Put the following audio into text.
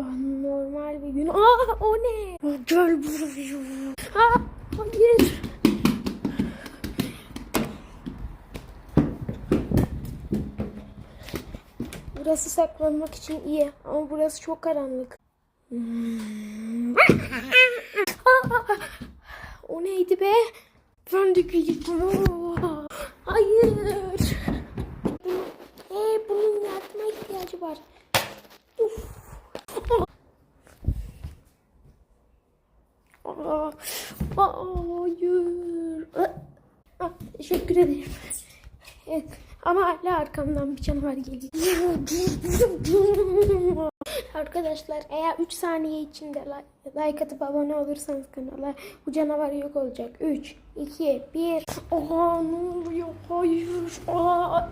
Oh, normal bir gün. Aa o ne? Gel buraya. Aa, hayır. Burası saklanmak için iyi ama burası çok karanlık. Aa, o neydi be? Geliyorum. Hayır. Ee, bunun yardıma ihtiyacı var. Uf. Aa, aa, hayır. Ah, teşekkür ederim. Evet, ama hala arkamdan bir canavar geliyor. Arkadaşlar eğer 3 saniye içinde like, like atıp abone olursanız kanala bu canavar yok olacak. 3, 2, 1. Aa ne oluyor? Hayır. Aa.